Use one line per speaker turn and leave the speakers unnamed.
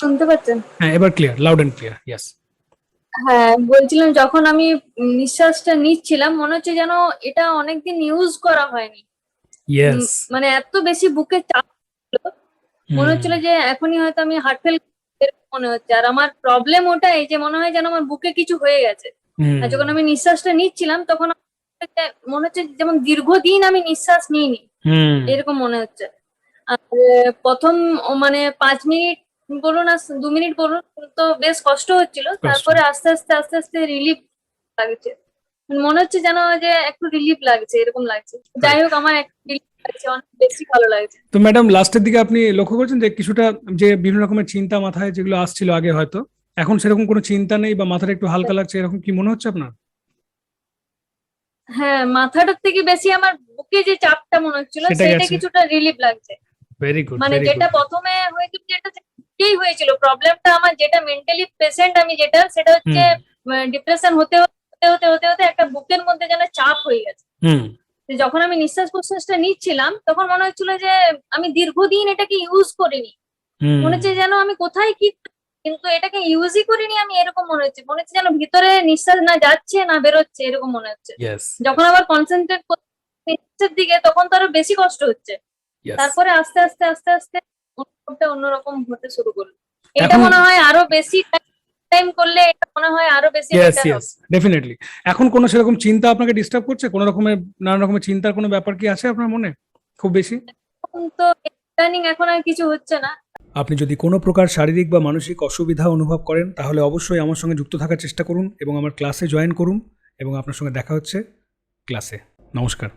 শুনতে পাচ্ছেন?
হ্যাঁ এবার clear loud and clear yes
হ্যাঁ বলছিলাম যখন আমি নিঃশ্বাসটা নিচ্ছিলাম মনে হচ্ছে যেন এটা অনেকদিন ইউজ করা হয়নি। মানে এত বেশি বুকে চাপ মনে হচ্ছিল যে এখনই হয়তো আমি হার্ট ফেল মনে হচ্ছে। আর আমার প্রবলেম ওটাই যে মনে হয় যেন আমার বুকে কিছু হয়ে গেছে। আর যখন আমি নিঃশ্বাসটা নিচ্ছিলাম তখন মনে হচ্ছে- যেমন দীর্ঘদিন আমি নিঃশ্বাস নিইনি। এরকম মনে হচ্ছে। আর প্রথম মানে পাঁচ মিনিট বলুন দু মিনিট বলুন তো বেশ কষ্ট হচ্ছিল। তারপরে আস্তে আস্তে আস্তে আস্তে রিলিফ লাগছে। মনে হচ্ছে যেন যে একটু রিলিফ লাগছে এরকম লাগছে। যাই হোক আমার
তো ম্যাডাম লাস্টের দিকে আপনি লক্ষ্য করছেন যে কিছুটা যে বিভিন্ন রকমের চিন্তা মাথায় যেগুলো আসছিল আগে হয়তো এখন সেরকম কোনো চিন্তা নেই বা মাথাটা একটু হালকা লাগছে এরকম কি মনে হচ্ছে আপনার?
হ্যাঁ মাথাটার থেকে বেশি আমার বুকে যে চাপটা মনে হচ্ছিল
সেটা
কিছুটা রিলিফ লাগছে।
ভেরি গুড
মানে যেটা প্রথমে হয়েছিল যেটা থেকেই হয়েছিল। প্রবলেমটা আমার যেটা মেন্টালি পেশেন্ট আমি যেটা সেটা হচ্ছে ডিপ্রেশন হতে হতে হতে হতে হতে একটা বুকের মধ্যে যেন চাপ হয়ে গেছে। যখন আমি নিঃশ্বাস প্রশ্বাসটা নিচ্ছিলাম তখন মনে হচ্ছিল যে আমি দীর্ঘদিন এটাকে ইউজ করিনি। মনে হচ্ছে যেন আমি কোথায় কি কিন্তু এটাকে ইউজই করিনি আমি এরকম মনে হচ্ছে। মনে হচ্ছে যেন ভিতরে নিঃশ্বাস না যাচ্ছে না বেরোচ্ছে এরকম মনে হচ্ছে। যখন আবার কনসেন্ট্রেট নিঃশ্বাসের দিকে তখন তো আরও বেশি কষ্ট হচ্ছে। তারপরে আস্তে আস্তে আস্তে আস্তে অনুভবটা অন্যরকম হতে শুরু করল। এটা মনে হয় আরও বেশি টাইম করলে এটা মনে হয় আরও বেশি
ডেফিনেটলি এখন কোনো সেরকম চিন্তা আপনাকে ডিস্টার্ব করছে? কোনো রকমের নানা রকমের চিন্তার কোনো ব্যাপার কি আছে আপনার মনে? খুব বেশি?
হবে। তো ইদানিং এখন আর কিছু হচ্ছে না।
আপনি যদি কোনো প্রকার শারীরিক বা মানসিক অসুবিধা অনুভব করেন তাহলে অবশ্যই আমার সঙ্গে যুক্ত থাকার চেষ্টা করুন এবং আমার ক্লাসে জয়েন করুন এবং আপনার সঙ্গে দেখা হচ্ছে ক্লাসে নমস্কার।